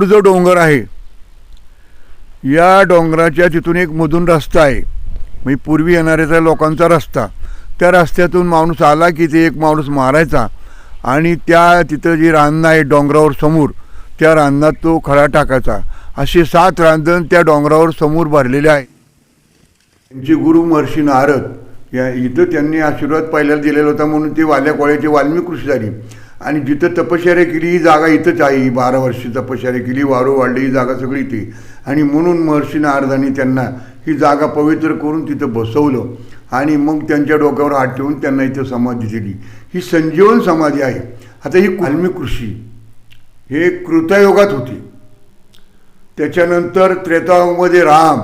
वर जो डोंगर आहे या डोंगराच्या तिथून एक मधून रस्ता आहे. म्हणजे पूर्वी येणाऱ्याचा लोकांचा रस्ता त्या रस्त्यातून माणूस आला की ते एक माणूस मारायचा आणि त्या तिथं जी रांगणं आहे डोंगरावर समोर त्या रांगणात तो खडा टाकायचा. असे सात रांधण त्या डोंगरावर समोर भरलेले आहे त्यांचे गुरु महर्षी नारद या इथं त्यांनी आशीर्वाद पहिल्याला दिलेला होता म्हणून ते वाल्या कोळ्याचे वाल्मिक ऋषी झाली. आणि जिथं तपश्चर्या केली ही जागा इथंच आहे. ही बारा वर्षी तपश्चर्या केली वारू वाढली ही जागा सगळी ती आणि म्हणून महर्षी नारदांनी त्यांना ही जागा पवित्र करून तिथं बसवलं. आणि मग त्यांच्या डोक्यावर हात ठेवून त्यांना इथं समाधी दिली. ही संजीवन समाधी आहे. आता ही कुल्मी कृषी हे कृतयोगात होती. त्याच्यानंतर त्रेतायुगामध्ये राम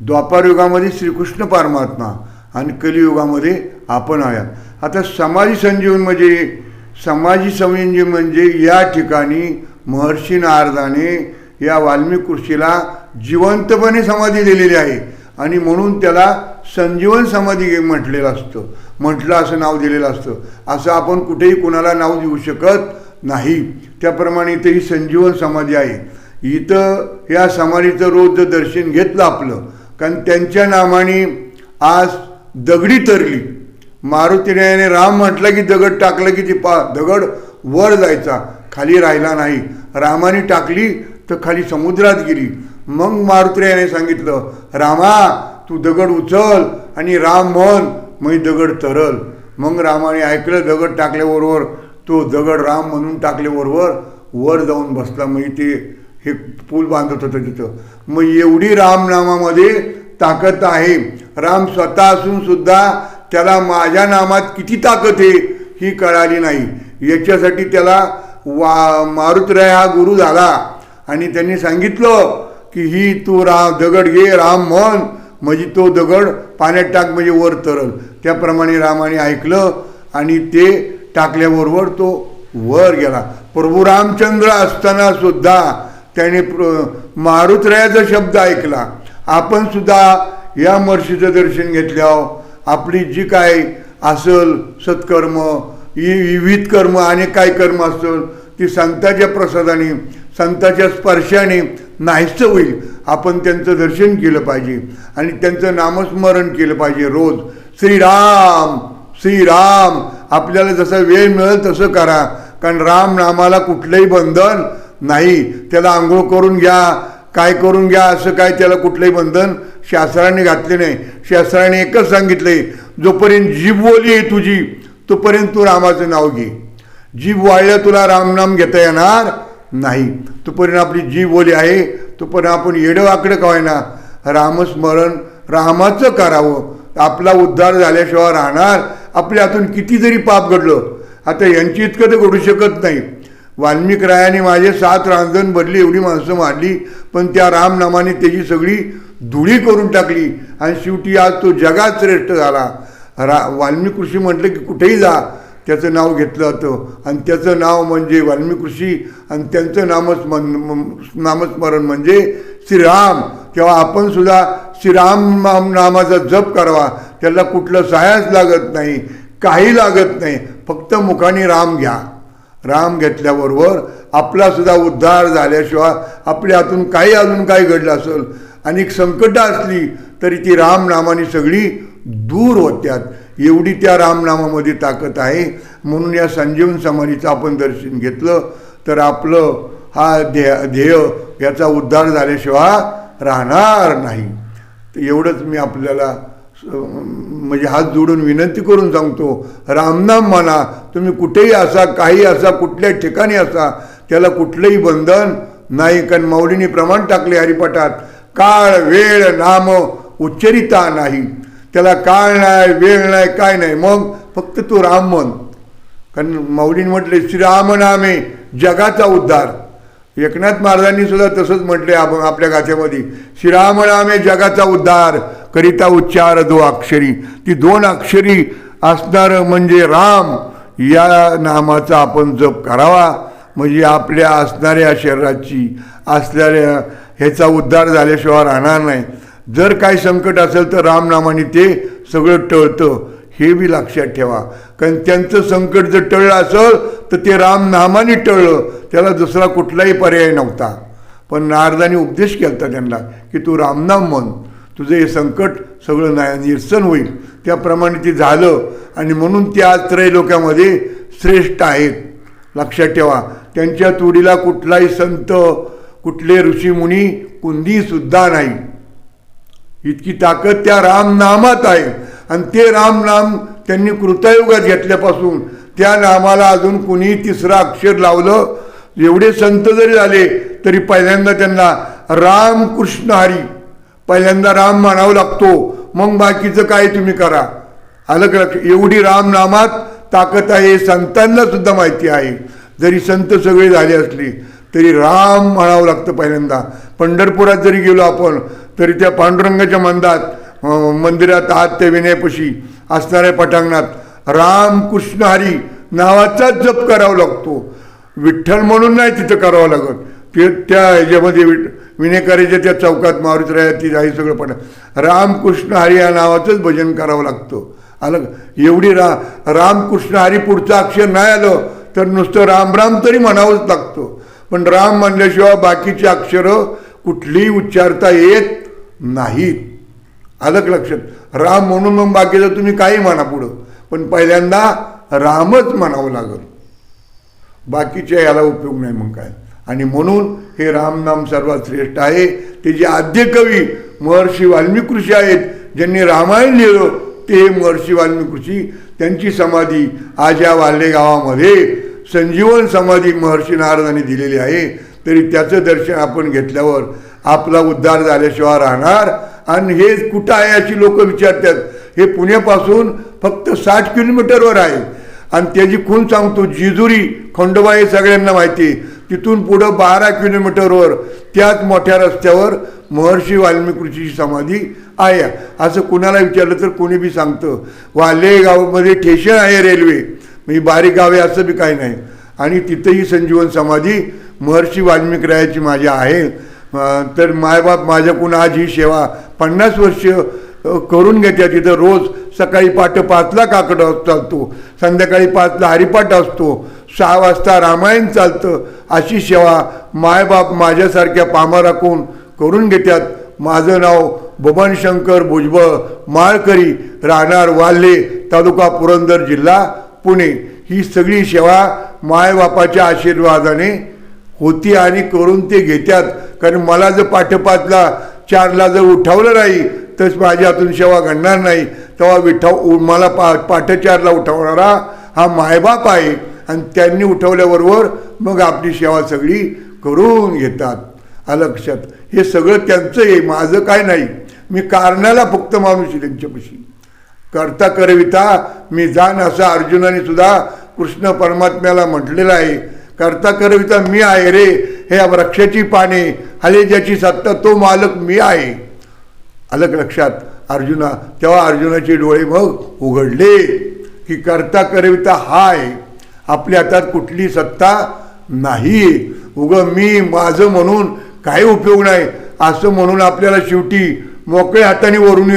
द्वापारयुगामध्ये श्रीकृष्ण परमात्मा आणि कलियुगामध्ये आपण आहात आता समाधी संजीवन म्हणजे समाजी संयोजी म्हणजे या ठिकाणी महर्षी नारदाने या वाल्मिक ऋषीला जिवंतपणे समाधी दिलेली आहे. आणि म्हणून त्याला संजीवन समाधी म्हटलेलं असतं. म्हटलं असं नाव दिलेलं असतं. असं आपण कुठेही कुणाला नाव देऊ शकत नाही. त्याप्रमाणे इथं ही संजीवन समाधी आहे. इथं या समाधीचं रोज दर्शन घेतलं आपलं. कारण त्यांच्या नामाने आज दगडी तरली. मारुतीने राम म्हटलं की दगड टाकलं की ती पा दगड वर जायचा. खाली राहिला नाही. रामाने टाकली तर खाली समुद्रात गेली. मग मारुतीने सांगितलं रामा तू दगड उचल आणि राम म्हण मग दगड तरल. मग रामाने ऐकलं दगड टाकल्याबरोबर तो दगड राम म्हणून टाकल्याबरोबर वर जाऊन बसला. मग ते हे पूल बांधत होतं तिथं. मग एवढी रामनामामध्ये ताकद आहे. राम स्वतः असून सुद्धा त्याला माझ्या नामात किती ताकद आहे ही कळाली नाही. याच्यासाठी त्याला वा मारुतराय हा गुरु झाला. आणि त्यांनी सांगितलं की ही तू रा दगड घे राम म्हण. म्हणजे तो दगड पाण्यात टाक म्हणजे वर तरल. त्याप्रमाणे रामाने ऐकलं आणि ते टाकल्याबरोबर तो वर गेला. प्रभू रामचंद्र असताना सुद्धा त्याने प्र मारुतरायाचा शब्द ऐकला. आपण सुद्धा या मर्षीचं दर्शन घेतल्यावर आपली जी काय असल सत्कर्म विविध कर्म आणि काय कर्म असल ती संताच्या प्रसादाने संताच्या स्पर्शाने नाहीसं होईल. आपण त्यांचं दर्शन केलं पाहिजे आणि त्यांचं नामस्मरण केलं पाहिजे रोज. श्रीराम श्रीराम आपल्याला जसं वेळ मिळेल तसं करा. कारण राम नामाला कुठलंही बंधन नाही. त्याला आंघोळ करून घ्या. काय करून घ्या असं काय त्याला कुठलंही बंधन शास्त्राने घातले नाही. शास्त्राने एकच सांगितले जोपर्यंत जीभ बोली आहे तुझी तोपर्यंत तू रामाचं नाव घे. जीभ वाढल्या तुला रामनाम घेता येणार नाही. तोपर्यंत आपली जीभ बोली आहे तोपर्यंत आपण येडं वाकडं कवायना. रामस्मरण रामाचं करावं. आपला उद्धार झाल्याशिवाय राहणार. आपल्या हातून किती जरी पाप घडलं. आता यांची इतकं तर घडू शकत नाही. वाल्मिक रायाने माझे सात रांजण बदली एवढी माणसं मारली पण त्या रामनामाने त्याची सगळी धुळी करून टाकली आणि शेवटी आज तो जगात श्रेष्ठ झाला. रा वाल्मिक ऋषी म्हटलं की कुठेही जा. त्याचं नाव घेतलं जातं आणि त्याचं नाव म्हणजे वाल्मिक ऋषी आणि त्यांचं नामस्मरण नामस्मरण म्हणजे श्रीराम. तेव्हा आपण सुद्धा श्रीराम नाम नामाचा जप करावा. त्याला कुठलं सहायच लागत नाही काही लागत नाही. फक्त मुखाने राम घ्या. राम घेतल्याबरोबर आपलासुद्धा उद्धार झाल्याशिवाय आपल्या हातून काही अजून काही घडलं असेल. आणि संकटं असली तरी ती रामनामाने सगळी दूर होत्यात. एवढी त्या रामनामामध्ये ताकद आहे. म्हणून या संजीवन समाधीचं आपण दर्शन घेतलं तर आपलं हा ध्येय ध्येय याचा उद्धार झाल्याशिवाय राहणार नाही. तर एवढंच मी आपल्याला म्हणजे हात जोडून विनंती करून सांगतो रामनाम म्हणा तुम्ही कुठेही असा काही असा कुठल्या ठिकाणी असा त्याला कुठलंही बंधन नाही. कारण माऊलीने प्रमाण टाकले हरिपाठात काळ वेळ नाम उच्चरिता नाही. त्याला काळ नाही वेळ नाही काय नाही. मग फक्त तू राम म्हण. कारण माऊलीने म्हटले श्रीराम नामे जगाचा उद्धार. एकनाथ महाराजांनी सुद्धा तसंच म्हटले आपण आपल्या गाथ्यामध्ये श्रीराम नामे जगाचा उद्धार. करिता उच्चार दो अक्षरी. ती दोन अक्षरी असणारं म्हणजे राम. या नामाचा आपण जप करावा. म्हणजे आपल्या असणाऱ्या शरीराची असणाऱ्या ह्याचा उद्धार झाल्याशिवाय राहणार नाही. जर काय संकट असेल तर रामनामाने ते सगळं टळतं. हे बी लक्षात ठेवा. कारण त्यांचं संकट जर टळलं असेल तर ते रामनामाने टळलं. त्याला दुसरा कुठलाही पर्याय नव्हता. पण नारदाने उपदेश केला त्यांना की तू रामनाम म्हण. तुझं हे संकट सगळं ना निरसन होईल. त्याप्रमाणे ते झालं आणि म्हणून ते आज त्रैलोक्यामध्ये श्रेष्ठ आहेत. लक्षात ठेवा त्यांच्या तुडीला कुठलाही संत कुठले ऋषीमुनी कुंदीसुद्धा नाही. इतकी ताकद त्या रामनामात आहे. आणि ते रामनाम त्यांनी कृतयुगात घेतल्यापासून त्या नामाला अजून कुणी तिसरं अक्षर लावलं. एवढे संत जरी झाले तरी पहिल्यांदा त्यांना राम कृष्ण हरी पहिल्यांदा राम म्हणावं लागतो मग बाकीचं काय तुम्ही करा. आलं लक्ष एवढी रामनामात ताकद आहे हे संतांना सुद्धा माहिती आहे. जरी संत सगळे झाले असले तरी राम म्हणावं लागतं पहिल्यांदा. पंढरपुरात जरी गेलो आपण तरी त्या पांडुरंगाच्या मंदात मंदिरात आत त्या विनयपशी असणाऱ्या पटांगणात राम कृष्ण हरी नावाचाच जप करावा लागतो. विठ्ठल म्हणून नाही तिथं करावं लागत. ते त्या ह्याच्यामध्ये विठ विनेकरीच्या त्या चौकात मारुतराया रायाती जाई सगळं पण रामकृष्ण हरी या नावाचंच भजन करावं लागतं. आलं एवढी रा रामकृष्ण हरी पुढचं अक्षर नाही आलं तर नुसतं राम राम तरी म्हणावंच लागतं. पण राम म्हणल्याशिवाय बाकीची अक्षरं कुठलीही उच्चारता येत नाहीत. आलं लक्षात? राम म्हणून मग बाकीचं तुम्ही काही म्हणा पुढं. पण पहिल्यांदा रामच म्हणावं लागल. बाकीच्या याला उपयोग नाही मग काय. आणि म्हणून हे रामनाम सर्वात श्रेष्ठ आहे. ते जे आद्य कवी महर्षी वाल्मिकृषी आहेत ज्यांनी रामायण लिहिलं ते महर्षी वाल्मिकृषी त्यांची समाधी आज या वाल्हे गावामध्ये संजीवन समाधी महर्षी नारदांनी दिलेली आहे. तरी त्याचं दर्शन आपण घेतल्यावर आपला उद्धार झाल्याशिवाय राहणार. आणि हे कुठं आहे अशी लोक विचारतात. हे पुण्यापासून फक्त साठ किलोमीटरवर आहे. आणि त्याची खून सांगतो जिजुरी खंडोबा हे सगळ्यांना माहिती आहे. तिथून पुढं बारा किलोमीटरवर त्याच मोठ्या रस्त्यावर महर्षी वाल्मिकृषीची समाधी आहे. असं कुणाला विचारलं तर कोणी बी सांगतं. वाले गावामध्ये ठेशन आहे रेल्वे. म्हणजे बारीक गावे असं बी काही नाही. आणि तिथंही संजीवन समाधी महर्षी वाल्मिक रायाची माझ्या आहे. तर मायबाप माझ्याकडून आज ही सेवा पन्नास वर्ष करून घेत्या. तिथं रोज सकाळी पाठ पाचला काकड चालतो. संध्याकाळी पाचला हरिपाठ असतो. सहा वाजता रामायण चालतं. अशी सेवा मायबाप माझ्यासारख्या पामाराकून करून घेतात माझं नाव बबन भुजबळ माळकरी राहणार वाल्हे तालुका पुरंदर जिल्हा पुणे. ही सगळी सेवा मायबापाच्या आशीर्वादाने होती आणि करून ते घेतात कारण मला जर पाठपातला चारला जर उठावलं नाही तर माझ्या हातून सेवा घडणार नाही. तेव्हा विठव उ- मला पा पाठचारला उठवणारा हा मायबाप आहे. आणि त्यांनी उठवल्याबरोबर मग आपली सेवा सगळी करून घेतात. अलक्षात हे सगळं त्यांचं आहे माझं काय नाही. मी कारणाला फक्त माणूस आहे त्यांच्यापाशी. करता करविता मी जाण असं अर्जुनाने सुद्धा कृष्ण परमात्म्याला म्हटलेलं आहे. करता करविता मी आहे रे. हे वृक्षाची पाने हले ज्याची सत्ता तो मालक मी आहे. अलग लक्षात. अर्जुना तेव्हा अर्जुनाचे डोळे मग उघडले की करता करविता हा आहे आपल्या हातात कुठली सत्ता नाही. उगं मी माझं म्हणून काही उपयोग नाही. असं म्हणून आपल्याला शेवटी मोकळ्या हाताने वरून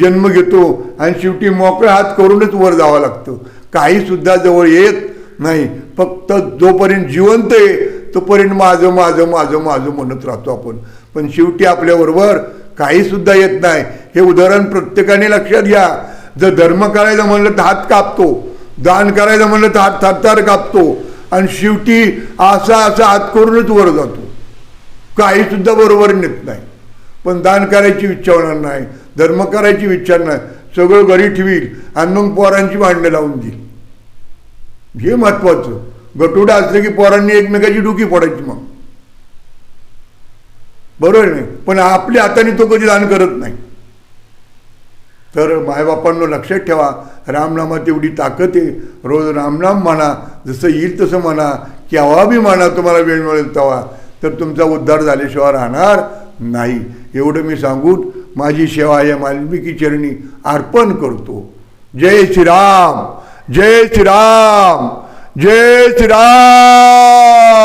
जन्म घेतो आणि शेवटी मोकळा हात करूनच वर जावं लागतं. काहीसुद्धा जवळ येत नाही. फक्त जोपर्यंत जिवंत आहे तोपर्यंत माझं माझं माझं माझं म्हणत राहतो आपण. पण शेवटी आपल्याबरोबर काहीसुद्धा येत नाही. हे उदाहरण प्रत्येकाने लक्षात घ्या. जर धर्म करायचं म्हणलं तर हात कापतो. दान करायचं म्हणलं तर हात थारथार कापतो. आणि शेवटी असा असा हात करूनच वर जातो. काही सुद्धा बरोबर नेत नाही. पण दान करायची इच्छा होणार नाही. धर्म करायची इच्छा नाही. सगळं घरी ठेवील आणि मग पोरांची भांडणं लावून देईल. हे महत्वाचं गटुडा असलं की पोरांनी एकमेकाची डुकी पडायची मग. बरोबर नाही? पण आपल्या हाताने तो कधी दान करत नाही. तर मायबापांनो लक्षात ठेवा रामनामात एवढी ताकद आहे. रोज रामनाम म्हणा जसं येईल तसं म्हणा केव्हा बी म्हणा तुम्हाला वेळ मिळेल तेव्हा. तर तुमचा उद्धार झाल्याशिवाय राहणार नाही. एवढं मी सांगून माझी सेवा या वाल्मिकी चरणी अर्पण करतो. जय श्रीराम जय श्रीराम जय श्रीराम!